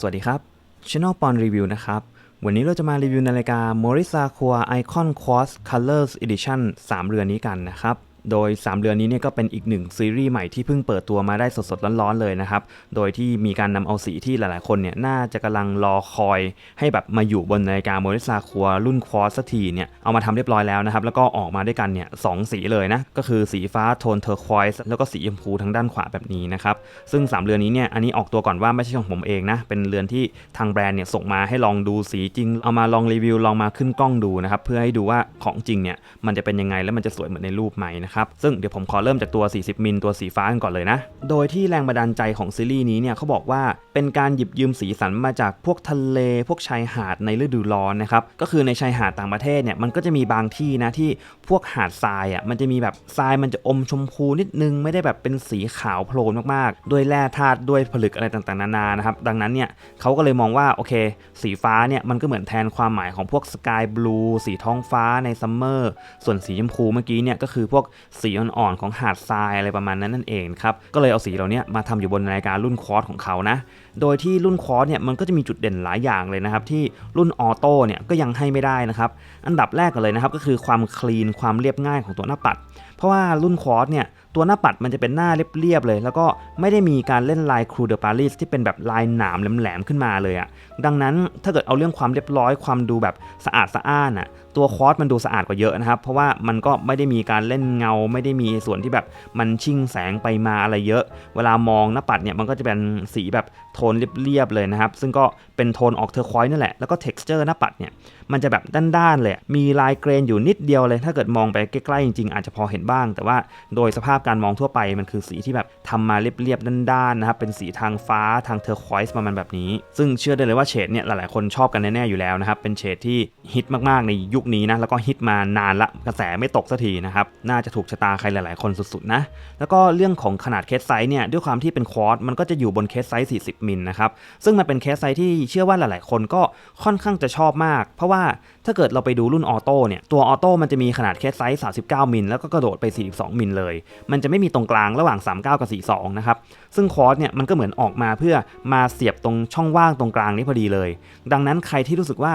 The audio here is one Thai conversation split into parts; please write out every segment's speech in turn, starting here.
สวัสดีครับ Channel ปอนรีวิวนะครับ วันนี้เราจะมารีวิวนาฬิกา Morisa c o r Icon Quartz Colors Edition 3 เรือนนี้กันนะครับ โดย 3 เรือนนี้เนี่ยก็เป็นอีกหนึ่งซีรีส์ใหม่ที่เพิ่งเปิดตัวมาได้สดๆร้อนๆเลยนะครับ โดยที่มีการนำเอาสีที่หลายๆคนเนี่ยน่าจะกำลังรอคอย ให้แบบมาอยู่บนนาฬิกา Morisa c o r รุ่น Quartz สักทีเนี่ยเอามาทำเรียบร้อยแล้วนะครับ แล้วก็ออกมาด้วยกันเนี่ยสองสีเลยนะ ก็คือสีฟ้าโทนเทอร์ควอยส์แล้วก็สีชมพูทางด้านขวาแบบนี้นะครับซึ่ง 3 เรือนนี้เนี่ยอันนี้ออกตัวก่อนว่าไม่ใช่ของผมเองนะเป็นเรือนที่ทางแบรนด์เนี่ยส่งมาให้ลองดูสีจริง เอามาลองรีวิวลองมาขึ้นกล้องดูนะครับเพื่อให้ดูว่าของจริงเนี่ยมันจะเป็นยังไงแล้วมันจะสวยเหมือนในรูปไหมนะครับซึ่งเดี๋ยวผมขอเริ่มจากตัว 40 มิลตัวสีฟ้ากันก่อนเลยนะ โดยที่แรงบันดาลใจของซีรีส์นี้เนี่ยเขาบอกว่าเป็นการหยิบยืมสีสันมาจากพวกทะเล พวกชายหาดในฤดูร้อนนะครับก็คือในชายหาดต่างประเทศเนี่ยมันก็จะมีบางที่นะที่พวกหาดทรายอะมันจะมีแบบทรายมันจะอมชมพูนิดนึงไม่ได้แบบเป็นสีขาวโพลนมากๆ ด้วยแร่ธาตุด้วยผลึกอะไรต่างๆนานานะครับดังนั้นเนี่ยเขาก็เลยมองว่าโอเค สีฟ้าเนี่ยมันก็เหมือนแทนความหมายของพวกสกายบลูสีท้องฟ้าในซัมเมอร์ส่วนสีชมพูเมื่อกี้เนี่ยก็คือพวกสีอ่อนๆของหาดทรายอะไรประมาณนั้นนั่นเองครับก็เลยเอาสีเหล่านี้มาทำอยู่บนนาฬิการุ่นควอตของเขานะโดยที่รุ่นควอตเนี่ยมันก็จะมีจุดเด่นหลายอย่างเลยนะครับที่รุ่นออโต้เนี่ยก็ยังให้ไม่ได้นะครับอันดับแรกกันเลยนะครับก็คือความคลีนความเรียบง่ายของตัวหน้าปัด เพราะว่ารุ่นควอตเนี่ยตัวหน้าปัดมันจะเป็นหน้าเรียบๆเลย แล้วก็ไม่ได้มีการเล่นลายครูเดอปารีสที่เป็นแบบลายหนามแหลมๆขึ้นมาเลยอะดังนั้นถ้าเกิดเอาเรื่องความเรียบร้อยความดูแบบสะอาดสะอ้านอะ ตัวควอตมันดูสะอาดกว่าเยอะนะครับ เพราะว่ามันก็ไม่ได้มีการเล่นเงา ไม่ได้มีส่วนที่แบบมันชิ่งแสงไปมาอะไรเยอะ เวลามองหน้าปัดเนี่ยมันก็จะเป็นสีแบบโทนเรียบๆเลยนะครับ ซึ่งก็เป็นโทนออกเทอร์ควอยนั่นแหละ แล้วก็ texture หน้าปัดเนี่ยมันจะแบบด้านๆเลย มีลายเกรนอยู่นิดเดียวเลย ถ้าเกิดมองไปใกล้ๆจริงๆอาจจะพอเห็นบ้าง แต่ว่าโดยสภาพการมองทั่วไปมันคือสีที่แบบทำมาเรียบๆด้านๆนะครับเป็นสีทางฟ้าทางเทอร์ควอยส์ประมาณแบบนี้ ซึ่งเชื่อได้เลยว่าเฉดเนี่ยหลายๆคนชอบกันแน่ๆอยู่แล้วนะครับเป็นเฉดที่ฮิตมากๆในยุคนี้นะแล้วก็ฮิตมานานละกระแสไม่ตกสักทีนะครับน่าจะถูกชะตาใครหลายๆ คนสุดๆนะแล้วก็เรื่องของขนาดเคสไซส์เนี่ยด้วยความที่เป็นควอตมันก็จะอยู่บนเคสไซส์ 40 มิลนะครับซึ่งมันเป็นเคสไซส์ที่เชื่อว่าหลายๆ คนก็ค่อนข้างจะชอบมาก เพราะว่าถ้าเกิดเราไปดูรุ่นออโต้เนี่ยตัวออโต้มันจะมีขนาดเคสไซส์ 39 มิลแล้วก็กระโดดไป 42 มิลเลย มันจะไม่มีตรงกลางระหว่าง 39 กับ 42 นะครับซึ่งคอร์สเนี่ยมันก็เหมือนออกมาเพื่อมาเสียบตรงช่องว่างตรงกลางนี้พอดีเลย ดังนั้นใครที่รู้สึกว่า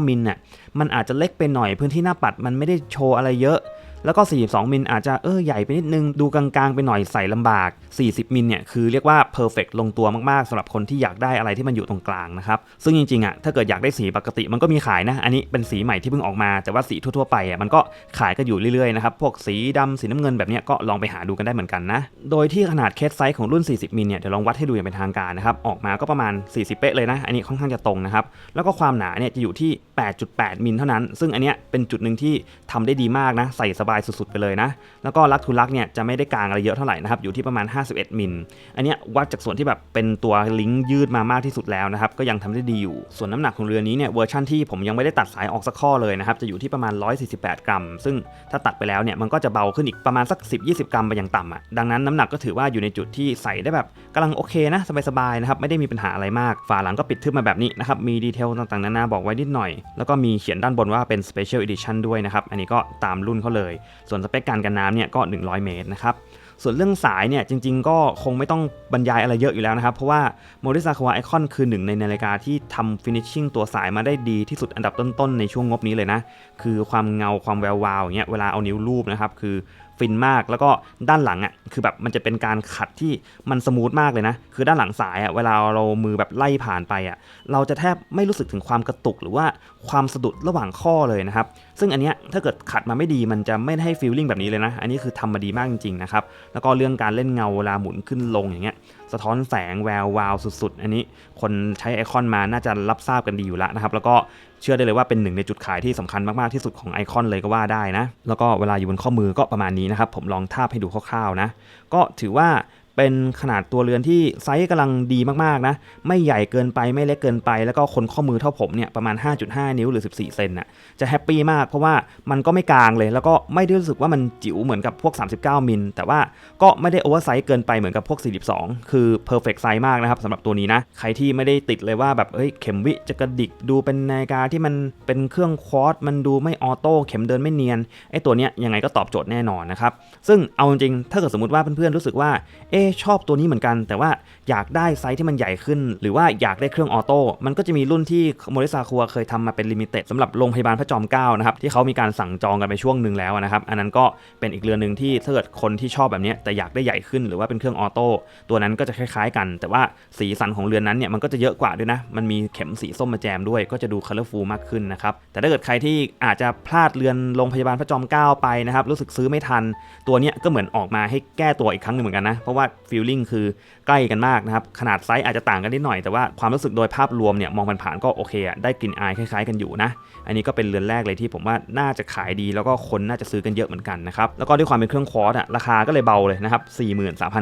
39 มิลเนี่ยมันอาจจะเล็กไปหน่อยพื้นที่หน้าปัดมันไม่ได้โชว์อะไรเยอะแล้วก็ 42 มิลอาจจะเออใหญ่ไปนิดนึง ดูกลางๆ ไปหน่อยใส่ลำบาก 40 มิลเนี่ยคือเรียกว่าเพอร์เฟกลงตัวมากๆสำหรับคนที่อยากได้อะไรที่มันอยู่ตรงกลางนะครับ ซึ่งจริงๆอะถ้าเกิดอยากได้สีปกติมันก็มีขายนะ อันนี้เป็นสีใหม่ที่เพิ่งออกมา แต่ว่าสีทั่วๆไปอะมันก็ขายกันอยู่เรื่อยๆนะครับ พวกสีดำสีน้ำเงินแบบเนี้ยก็ลองไปหาดูกันได้เหมือนกันนะ โดยที่ขนาดเคสไซส์ของรุ่น 40 มิลเนี่ยเดี๋ยวลองวัดให้ดูอย่างเป็นทางการนะครับ ออกมาก็ประมาณ 40 เป๊ะเลยนะ อันนี้ค่อนข้างจะตรงนะครับ แล้วก็ความหนาเนี่ยจะอยู่ที่ 8.8 มิลเท่านั้น ซึ่งอันเนี้ยเป็นจุดหนึ่งที่ทำได้ดีมากนะ ใส่สบายสุดๆไปเลยนะ แล้วก็ลักทุลักเนี่ยจะไม่ได้กลางอะไรเยอะเท่าไหร่นะครับ อยู่ที่ประมาณ 51 มิล อันนี้วัดจากส่วนที่แบบเป็นตัวลิงก์ยืดมามากที่สุดแล้วนะครับ ก็ยังทำได้ดีอยู่ ส่วนน้ำหนักของเรือนี้เนี่ยเวอร์ชันที่ผมยังไม่ได้ตัดสายออกสักข้อเลยนะครับ จะอยู่ที่ประมาณ 148 กรัม ซึ่งถ้าตัดไปแล้วเนี่ยมันก็จะเบาขึ้นอีกประมาณสัก 10-20 กรัมไปอย่างต่ำอะ ดังนั้นน้ำหนักก็ถือว่าอยู่ในจุดที่ใส่ได้แบบกำลังโอเคนะสบายๆนะครับไม่ได้มีปัญหาอะไรมากฝาหลังก็ปิดทึบมาแบบนี้นะครับมีดีเทลต่างๆนานาบอกไว้นิดหน่อย แล้วก็มีเขียนด้านบนว่าเป็น Special Edition ด้วยนะครับอันนี้ก็ตามรุ่นเขาเลยส่วนสเปคการกันน้ำเนี่ยก็ 100 เมตรนะครับส่วนเรื่องสายเนี่ยจริง ๆ ก็คงไม่ต้องบรรยายอะไรเยอะอยู่แล้วนะครับ เพราะว่า m o r i s a k a w a Icon คือหนึ่งในนาฬิกาที่ทำ finishing ตัวสายมาได้ดีที่สุดอันดับต้นๆ ในช่วงงบนี้เลยนะ คือความเงาความแวววาวอย่างเงี้ยเวลาเอานิ้วรูปนะครับ คือฟินมากแล้วก็ด้านหลังอะคือแบบมันจะเป็นการขัดที่มันสมูทมากเลยนะ คือด้านหลังสายอะเวลาเรามือแบบไล่ผ่านไปอะเราจะแทบไม่รู้สึกถึงความกระตุกหรือว่าความสะดุดระหว่างข้อเลยนะครับ ซึ่งอันเนี้ยถ้าเกิดขัดมาไม่ดีมันจะไม่ให้ฟีลลิ่งแบบนี้เลยนะ อันนี้คือทำมาดีมากจริงๆนะครับ แล้วก็เรื่องการเล่นเงาเวลาหมุนขึ้นลงอย่างเงี้ย สะท้อนแสงแวววาวสุดๆ อันนี้คนใช้ไอคอนมาน่าจะรับทราบกันดีอยู่แล้วนะครับ แล้วก็เชื่อได้เลยว่าเป็นหนึ่งในจุดขายที่สำคัญมากๆที่สุดของไอคอนเลยก็ว่าได้นะ แล้วก็เวลาอยู่บนข้อมือก็ประมาณนี้นะครับ ผมลองทาบให้ดูคร่าวๆนะ ก็ถือว่า เป็นขนาดตัวเรือนที่ไซส์กำลังดีมากๆนะ ไม่ใหญ่เกินไปไม่เล็กเกินไป แล้วก็คนข้อมือเท่าผมเนี่ยประมาณ 5.5 นิ้วหรือ 14 เซนน่ะจะแฮปปี้มากเพราะว่ามันก็ไม่กลางเลย แล้วก็ไม่ได้รู้สึกว่ามันจิ๋วเหมือนกับพวก 39 มิล แต่ว่าก็ไม่ได้โอเวอร์ไซส์เกินไปเหมือนกับพวก 42 คือเพอร์เฟกต์ไซส์มากนะครับสำหรับตัวนี้นะ ใครที่ไม่ได้ติดเลยว่าแบบเฮ้ยเข็มวิจะกระดิกดูเป็นนาฬิกาที่มันเป็นเครื่องควอตมันดูไม่ออโต้เข็มเดินไม่เนียนไอ้ตัวเนี้ยยังไงก็ตอบโจทย์แน่นอนนะครับซึ่งเอาจริงถ้าเกิดสมมติว่าเพื่อนๆรู้สึกว่าเอ๊ะอะชอบตัวนี้เหมือนกัน แต่ว่าอยากได้ไซส์ที่มันใหญ่ขึ้น หรือว่าอยากได้เครื่องออโต้มันก็จะมีรุ่นที่โมริซาคัวเคยทำมาเป็นลิมิเต็ดสำหรับโรงพยาบาลพระจอมเกล้านะครับที่เขามีการสั่งจองกันไปช่วงหนึ่งแล้วนะครับอันนั้นก็เป็นอีกเรือนหนึ่งที่ถ้าเกิดคนที่ชอบแบบนี้แต่อยากได้ใหญ่ขึ้นหรือว่าเป็นเครื่องออโต้ตัวนั้นก็จะคล้ายๆ กัน แต่ว่าสีสันของเรือนนั้นเนี่ยมันก็จะเยอะกว่าด้วยนะมันมีเข็มสีส้มมาแจมด้วยก็จะดูคัลเลอร์ฟูลมากขึ้นนะครับแต่ถ้าเกิดใครที่อาจจะพลาดเรือนโรงพยาบาลพระจอมเกล้าไปนะครับรู้สึกซื้อไม่ทันตัวเนี้ยก็เหมือนออกมาให้แก้ตัวอีกครั้งหนึ่งเหมือนกันนะเพราะว่าฟีลลิ่งคือ ใกล้กันมากนะครับ ขนาดไซส์อาจจะต่างกันนิดหน่อยแต่ว่าความรู้สึกโดยภาพรวมเนี่ยมองผ่านๆก็โอเคอะได้กลิ่นอายคล้ายๆกันอยู่นะ อันนี้ก็เป็นเรือนแรกเลยที่ผมว่าน่าจะขายดีแล้วก็คนน่าจะซื้อกันเยอะเหมือนกันนะครับแล้วก็ด้วยความเป็นเครื่องคอร์ตอะราคาก็เลยเบาเลยนะครับ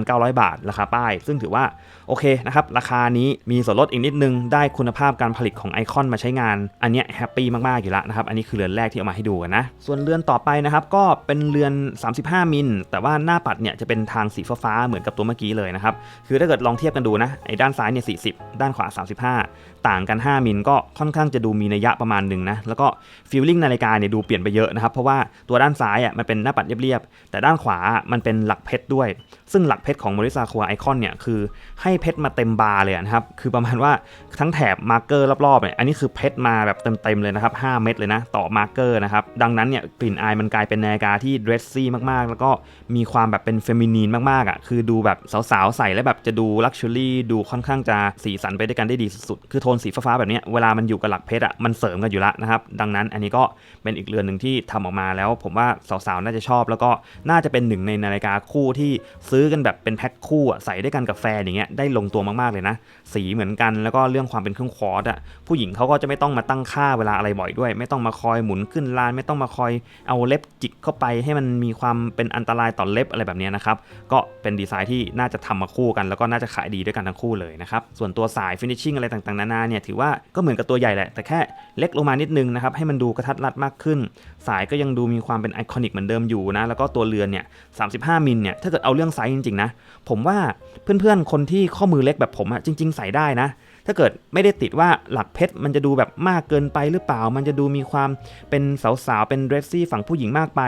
43,900 บาทราคาป้าย ซึ่งถือว่าโอเคนะครับราคานี้มีส่วนลดอีกนิดนึงได้คุณภาพการผลิตของไอคอนมาใช้งาน อันนี้แฮปปี้มากๆอยู่ล้วนะครับอันนี้คือเรือนแรกที่เอามาให้ดูกันนะส่วนเรือนต่อไปนะครับก็เป็นเรือน 35 มิลแต่ว่าหน้าปัดเนี่ยจะเป็นทางสีฟ้าๆเหมือนกับตัวเมื่อกี้เลยนะครับคือถ้าเกิดลองเทียบกันดูนะไอ้ด้านซ้ายเนี่ย40 ด้านขวา 35 ต่างกัน 5 มิลก็ค่อนข้างจะดูมีนัยยะประมาณหนึ่งนะแล้วก็ฟีลลิ่งนาฬิกาเนี่ยดูเปลี่ยนไปเยอะนะครับเพราะว่าตัวด้านซ้ายอะมันเป็นหน้าปัดเรียบๆแต่ด้านขวามันเป็นหลักเพชรด้วย ซึ่งหลักเพชรของ m o r i s a k u a Icon เนี่ยคือให้เพชรมาเต็มบาร์เลยนะครับคือประมาณว่าทั้งแถบมาร์เกอร์รอบๆเนี่ยอันนี้คือเพชรมาแบบเต็มๆเลยนะครับ5เม็ดเลยนะต่อมาร์เกอร์นะครับดังนั้นเนี่ยกลิ่นอายมันกลายเป็นนาฬิกาที่เดรสซี่มากๆ แล้วก็มีความแบบเป็นเฟมินีนมากๆอะคือดูแบบสาวๆใส่แล้วแบบจะดูลักชัวรี่ดูค่อนข้างจะสีสันไปด้วยกันได้ดีสุดๆ คือโทนสีฟ้าๆแบบนี้เวลามันอยู่กับหลักเพชรอะมันเสริมกันอยู่ล้วนะครับ ดังนั้นอันนี้ก็เป็นอีกเรือนหนึ่งที่ทำออกมาแล้ว ผมว่าสาวๆน่าจะชอบ แล้วก็น่าจะเป็นหนึ่งในนาฬิกาคู่ที่ซื้อกันแบบเป็นแพ็คคู่ใส่ด้วยกันกับแฟนอย่างเงี้ยได้ลงตัวมากๆเลยนะ สีเหมือนกันแล้วก็เรื่องความเป็นเครื่องคอร์ตอะผู้หญิงเขาก็จะไม่ต้องมาตั้งค่าเวลาอะไรบ่อยด้วย ไม่ต้องมาคอยหมุนขึ้นลาน ไม่ต้องมาคอยเอาเล็บจิกเข้าไปให้มันมีความเป็นอันตรายต่อเล็บอะไรแบบนี้นะครับก็เป็นดีไซน์ที่น่าจะทำมาคู่กันแล้วก็น่าจะขายดีด้วยกันทั้งคู่เลยนะครับ ส่วนตัวสายฟินิชชิ่งอะไรต่างๆ นานาเนี่ยถือว่าก็เหมือนกับตัวใหญ่แหละ แต่แค่เล็กลงมานิดนึงนะครับ ให้มันดูกระทัดรัดมากขึ้น สายก็ยังดูมีความเป็นไอคอนิกเหมือนเดิมอยู่นะ แล้วก็ตัวเรือนเนี่ย35มิลเนี่ยถ้าเกิดเอาเรื่องไซส์จริงๆนะผมว่าเพื่อนๆคนที่ข้อมือเล็กแบบผมอะจริง ๆ ใส่ได้นะ ถ้าเกิดไม่ได้ติดว่าหลักเพชรมันจะดูแบบมากเกินไปหรือเปล่า มันจะดูมีความเป็นสาวๆ เป็นเดรสซี่ฝั่งผู้หญิงมากไป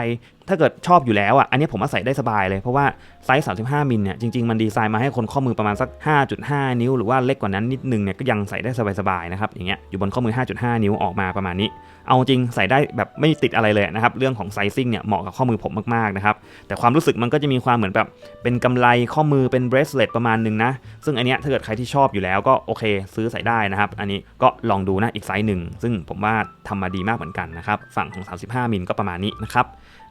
ถ้าเกิดชอบอยู่แล้วอะ อันนี้ผมว่าใส่ได้สบายเลยเพราะว่าไซส์ 35 มิลเนี่ยจริงๆ มันดีไซน์มาให้คนข้อมือประมาณสัก 5.5 นิ้ว หรือว่าเล็กกว่านั้นนิดนึงเนี่ยก็ยังใส่ได้สบายๆนะครับอย่างเงี้ยอยู่บนข้อมือ 5.5 นิ้วออกมาประมาณนี้ เอาจริงใส่ได้แบบไม่ติดอะไรเลยนะครับ เรื่องของไซซิ่งเนี่ยเหมาะกับข้อมือผมมากๆนะครับ แต่ความรู้สึกมันก็จะมีความเหมือนแบบเป็นกำไรข้อมือเป็นเบรสเลตประมาณหนึงนะ ซึ่งอันเนี้ยถ้าเกิดใครที่ชอบอยู่แล้วก็โอเค ซื้อใส่ได้นะครับ อันนี้ก็ลองดูนะอีกไซส์หนึ่งซึ่งผมว่าทำมาดีมากเหมือนกันนะครับ ฝั่งของ 35มิลก็ประมาณนี้นะครับ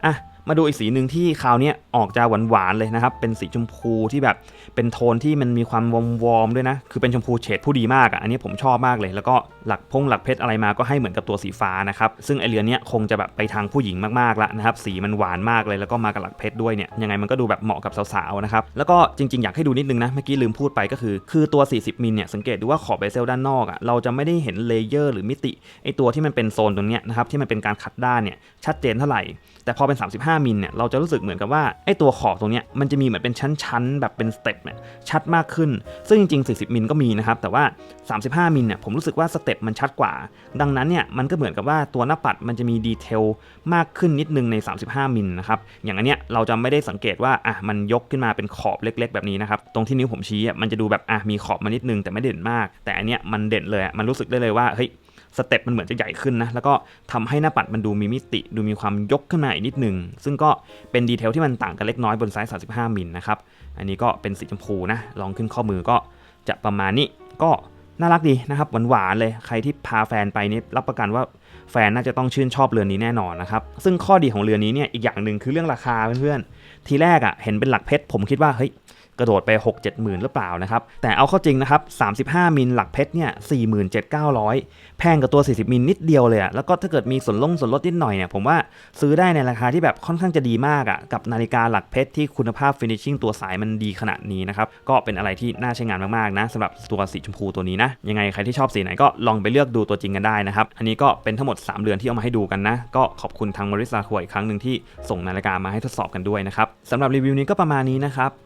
อะ มาดูอีกสีหนึ่งที่คราวนี้ออกจะหวานๆเลยนะครับ เป็นสีชมพูที่แบบเป็นโทนที่มันมีความวอมวอมๆด้วยนะ คือเป็นชมพูเฉดผู้ดีมากอะ อันนี้ผมชอบมากเลย แล้วก็หลักพงหลักเพชรอะไรมาก็ให้เหมือนกับตัวสีฟ้านะครับ ซึ่งไอเรือนเนี้ยคงจะแบบไปทางผู้หญิงมากๆละนะครับ สีมันหวานมากเลยแล้วก็มากับหลักเพชรด้วยเนี่ย ยังไงมันก็ดูแบบเหมาะกับสาวๆนะครับ แล้วก็จริงๆอยากให้ดูนิดนึงนะ เมื่อกี้ลืมพูดไปก็คือ คือตัว 40 มิลเนี่ยสังเกตดูว่าขอบเบเซลด้านนอกอะ เราจะไม่ได้เห็นเลเยอร์หรือมิติไอตัวที่มันเป็นโซนตรงเนี้ยนะครับที่มันเป็นการขัดด้านเนี่ยชัดเจนเท่าไหร่แต่พอเป็น 35 5มิลเนี่ยเราจะรู้สึกเหมือนกับว่าไอ้ตัวขอบตรงเนี้ยมันจะมีเหมือนเป็นชั้นๆ แบบเป็นสเต็ปเนี่ยชัดมากขึ้น ซึ่งจริง ๆ 40 มิลก็มีนะครับแต่ว่า 35มิลเนี่ยผมรู้สึกว่าสเต็ปมันชัดกว่า ดังนั้นเนี่ยมันก็เหมือนกับว่าตัวหน้าปัดมันจะมีดีเทลมากขึ้นนิดนึงใน 35มิลนะครับอย่างอันเนี้ยเราจะไม่ได้สังเกตว่าอะมันยกขึ้นมาเป็นขอบเล็ก ๆ แบบนี้นะครับตรงที่นิ้วผมชี้อะมันจะดูแบบอะมีขอบมานิดนึงแต่ไม่เด่นมาก แต่อันเนี้ยมันเด่นเลยอะมันรู้สึกได้เลยว่าเฮ้ย สเต็ปมันเหมือนจะใหญ่ขึ้นนะ แล้วก็ทำให้หน้าปัดมันดูมีมิติ ดูมีความยกขึ้นมาอีกนิดหนึ่งซึ่งก็เป็นดีเทลที่มันต่างกันเล็กน้อยบนไซส์ 35มิลนะครับ อันนี้ก็เป็นสีชมพูนะ ลองขึ้นข้อมือก็จะประมาณนี้ ก็น่ารักดีนะครับ หวานๆเลย ใครที่พาแฟนไปนี่รับประกันว่าแฟนน่าจะต้องชื่นชอบเรือนนี้แน่นอนนะครับ ซึ่งข้อดีของเรือนนี้เนี่ยอีกอย่างหนึ่งคือเรื่องราคาเพื่อนๆ ทีแรกอะ่ะเห็นเป็นหลักเพชรผมคิดว่าเฮ้ย กระโดดไป 6 7หมื่นหรือเปล่านะครับ แต่เอาเข้าจริงนะครับ 35 มิลหลักเพชรเนี่ย 47,900 แพงกับตัว 40 มิลนิดเดียวเลยอะแล้วก็ถ้าเกิดมีส่วนลงส่วนลดนิดหน่อยเนี่ย ผมว่าซื้อได้ในราคาที่แบบค่อนข้างจะดีมากอะกับนาฬิกาหลักเพชรที่คุณภาพฟินิชชิ่งตัวสายมันดีขนาดนี้นะครับ ก็เป็นอะไรที่น่าใช้งานมากๆนะสำหรับตัวสีชมพูตัวนี้นะ ยังไงใครที่ชอบสีไหนก็ลองไปเลือกดูตัวจริงกันได้นะครับ อันนี้ก็เป็นทั้งหมด 3เรือนที่เอามาให้ดูกันนะ ก็ขอบคุณทางมริซาควยอีกครั้งหนึ่งที่ส่งนาฬิกามาให้ทดสอบกันด้วยนะครับสำหรับรีวิวนี้ก็ประมาณนี้นะครับ